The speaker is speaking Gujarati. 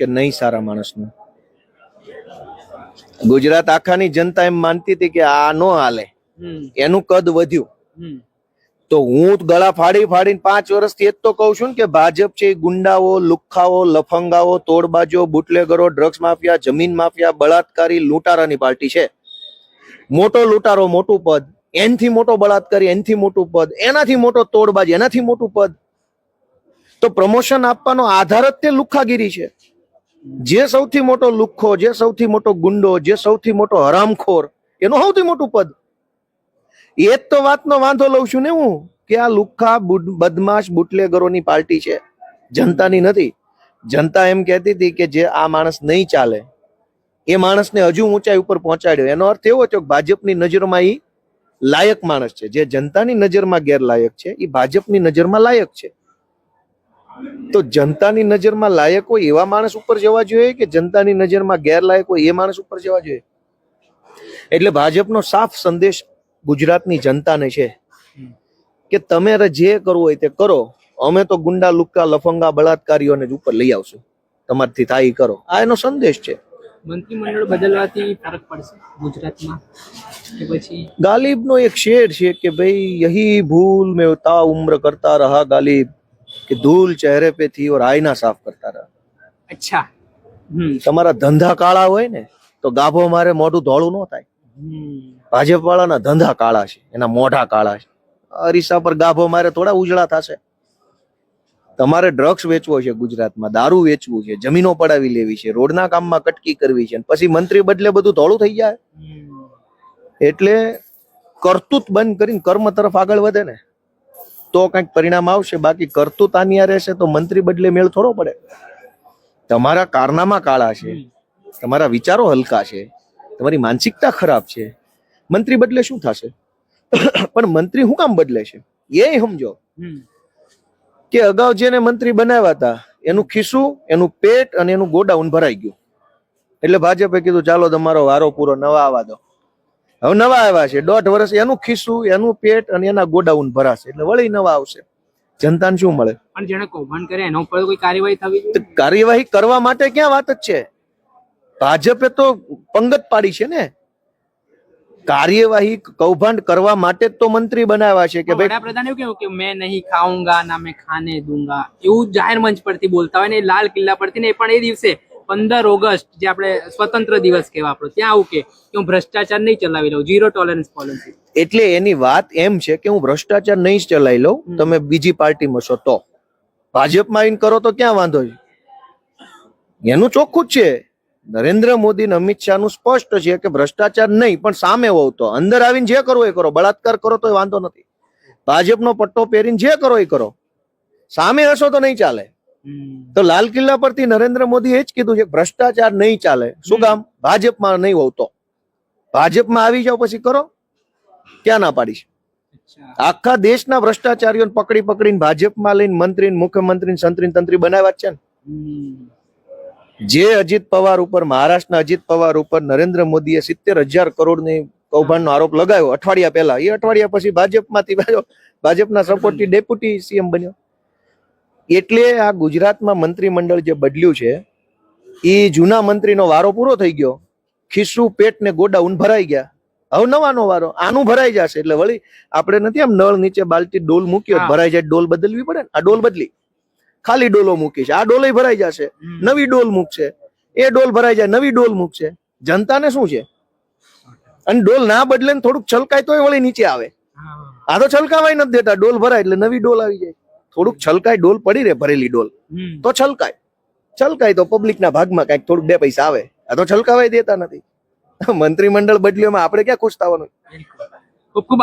કે નહીં સારા માણસનું? ગુજરાત આખાની જનતા એમ માનતી હતી કે આ નો હાલે. એનું કદ વધ્યું. તો હું ગળા ફાડી ફાડીને પાંચ વર્ષથી એ જ તો કહું છું કે ભાજપ છે ગુંડાઓ લુખ્ખાઓ લફંગાઓ તોડબાજો બુટલેગરો ડ્રગ્સ માફિયા જમીન માફિયા બળાત્કારી લૂંટારાની પાર્ટી છે. મોટો લૂંટારો મોટું પદ એનથી મોટો બળાત્કારી એનથી મોટું પદ એનાથી મોટો તોડબાજ એનાથી મોટું પદ. તો પ્રમોશન આપવાનો આધાર જ તે લુખ્ખાગીરી છે. જે સૌથી મોટો લુખ્ખો, જે સૌથી મોટો ગુંડો, જે સૌથી મોટો હરામખોર, એનું સૌથી મોટું પદ. એ જ તો વાતનો વાંધો લઉં છું ને હું, કે આ લુખ્ખા બદમાશ બુટલેગરોની પાર્ટી છે. જનતાની નથી. જનતા એમ કહેતી હતી કે જે આ માણસ નહીં ચાલે. એ માણસને હજુ ઊંચાઈ ઉપર પહોંચાડ્યો. એનો અર્થ એવો થયો કે ભાજપની નજરમાં એ લાયક માણસ છે. જે જનતાની નજરમાં ગેરલાયક છે એ ભાજપની નજરમાં લાયક છે. તો જનતાની નજરમાં લાયક હોય એવા માણસ ઉપર જવા જોઈએ કે જનતાની નજરમાં ગેરલાયક હોય એ માણસ ઉપર જવા જોઈએ? એટલે ભાજપનો સાફ સંદેશ ગુજરાતની જનતાને છે કે તમે જે કરવું હોય તે કરો. અમે તો ગુંડા લુક્કા લફંગા બળાત્કારીઓને જ ઉપર લઈ આવશું. તમારથી થાય એ કરો. આ એનો સંદેશ છે. મંત્રીમંડળ બદલવાથી ફરક પડશે ગુજરાતમાં કે પછી? ગાલિબનો એક શેર છે કે ભાઈ યહી ભૂલ મેં તા ઉમ્ર કરતા રહા ગાલિબ. કે ધૂલ ચહેરે પે થી ઓર આઈના સાફ કરતા રહા. અચ્છા. તમારા ધંધા કાળા હોય ને તો ગાભો મારે મોઢું ધોળું ન થાય. ભાજપ વાળાના ધંધા કાળા છે એના મોઢા કાળા છે. અરીસા પર ગાભો મારે થોડા ઉજળા થશે. તમારે ડ્રગ્સ વેચવો છે ગુજરાતમાં દારૂ વેચવું છે જમીનો પડાવી લેવી છે રોડના કામમાં કટકી કરવી છે પછી મંત્રી બદલે બધું ધોળું થઈ જાય. એટલે કરતૂત બંધ કરીને કર્મ તરફ આગળ વધે ને. તો કંઈક પરિણામ આવશે બાકી કરતૂત આનિયા રહેશે તો મંત્રી બદલે મેળ થોડો પડે. તમારા કારનામા કાળા છે તમારા વિચારો હલકા છે તમારી માનસિકતા ખરાબ છે. મંત્રી બદલે શું થશે? પણ મંત્રી શું કામ બદલે છે? એ સમજો. કે અગાઉ જેને મંત્રી બનાવ્યા હતા એનું ખિસ્સું એનું પેટ અને એનું ગોડાઉન ભરાઈ ગયું. એટલે ભાજપે કીધું ચાલો તમારો વારો પૂરો નવા આવવા દો. હવે નવા આવ્યા છે. દોઢ વર્ષ એનું ખિસ્સું એનું પેટ અને એના ગોડાઉન ભરાશે. એટલે વળી નવા આવશે. જનતાને શું મળે? પણ જેને કૌભાંડ કરે એના ઉપર કોઈ કાર્યવાહી થવી જોઈએ? કાર્યવાહી કરવા માટે ક્યાં વાત જ છે? ભાજપે તો પંગત પાડી છે ને. કાર્યવાહી કૌભાંડ કરવા માટે જ તો મંત્રી બનાવ્યા છે કે ભાઈ વડાપ્રધાન એવું કેવું કે મેં નહીં ખાઉંગા ના મેં ખાને દુંગા એવું જાહેર મંચ પરથી બોલતા હોય ને લાલ કિલ્લા પરથી ને એ પણ એ દિવસે પંદર ઓગસ્ટ જે આપણે સ્વતંત્ર દિવસ કહેવા આપણો ત્યાં આવું કે હું ભ્રષ્ટાચાર નહીં ચલાવી લઉં ઝીરો ટોલરન્સ પોલિસી એટલે એની વાત એમ છે કે હું ભ્રષ્ટાચાર નહીં ચલાવી લઉં તમે બીજી પાર્ટીમાં છો તો. ભાજપમાં આવીને કરો તો ક્યાં વાંધો છે? એનું ચોખ્ખું જ છે. નરેન્દ્ર મોદી અને અમિત શાહનું સ્પષ્ટ છે કે ભ્રષ્ટાચાર નહીં પણ સામે હોવ તો. અંદર આવીને જે કરવો એ કરો બળાત્કાર કરો તો વાંધો નથી. ભાજપનો પટ્ટો પહેરીને જે કરો એ કરો. સામે હશો તો નહીં ચાલે. તો લાલ કિલ્લા પરથી નરેન્દ્ર મોદી એ જ કીધું છે ભ્રષ્ટાચાર નહીં ચાલે. શું. કામ? ભાજપમાં નહીં હોતો. ભાજપમાં આવી જાવ પછી કરો. ક્યાં ના પાડીશ આખા દેશના ભ્રષ્ટાચારીઓને પકડી પકડીને ભાજપમાં લઈને મંત્રી મુખ્યમંત્રી સંત્રી તંત્રી બનાવ્યા છે ને. જે અજીત પવાર ઉપર મહારાષ્ટ્રના અજીત પવાર ઉપર નરેન્દ્ર મોદીએ સિત્તેર હજાર કરોડની કૌભાંડનો આરોપ લગાવ્યો અઠવાડિયા પહેલા. એ અઠવાડિયા પછી ભાજપમાંથી ભાજપના સપોર્ટથી ડેપ્યુટી સીએમ બન્યો. એટલે આ ગુજરાતમાં મંત્રીમંડળ જે બદલ્યું છે એ જૂના મંત્રીનો વારો પૂરો થઈ ગયો. ખિસ્સું પેટ ને ગોડાઉન ભરાઈ ગયા. હવે નવાનો વારો આનું ભરાઈ જશે. એટલે વળી આપણે નથી આમ નળ નીચે બાલટી ડોલ મૂક્યો ભરાઈ જાય ડોલ બદલવી પડે ને? આ ડોલ બદલી. ખાલી ડોલો મૂકી છે. આ ડોલે ભરાઈ જશે. નવી ડોલ મૂકશે. એ ડોલ ભરાઈ જાય નવી ડોલ મૂકશે. જનતાને શું છે? અને ડોલ ના બદલે થોડુંક છલકાય તોય વળી નીચે આવે. આ તો છલકાવાય નથી દેતા. ડોલ ભરાય એટલે નવી ડોલ આવી જાય. થોડુંક છલકાય ડોલ પડી રહે ભરેલી ડોલ. તો છલકાય. છલકાય તો પબ્લિકના ભાગમાં કંઈક થોડુંક બે પૈસા આવે. આ તો છલકાવાય દેતા નથી. મંત્રીમંડળ બદલ્યોમાં આપણે ક્યાં ખુશ થવાનું? ખૂબ ખૂબ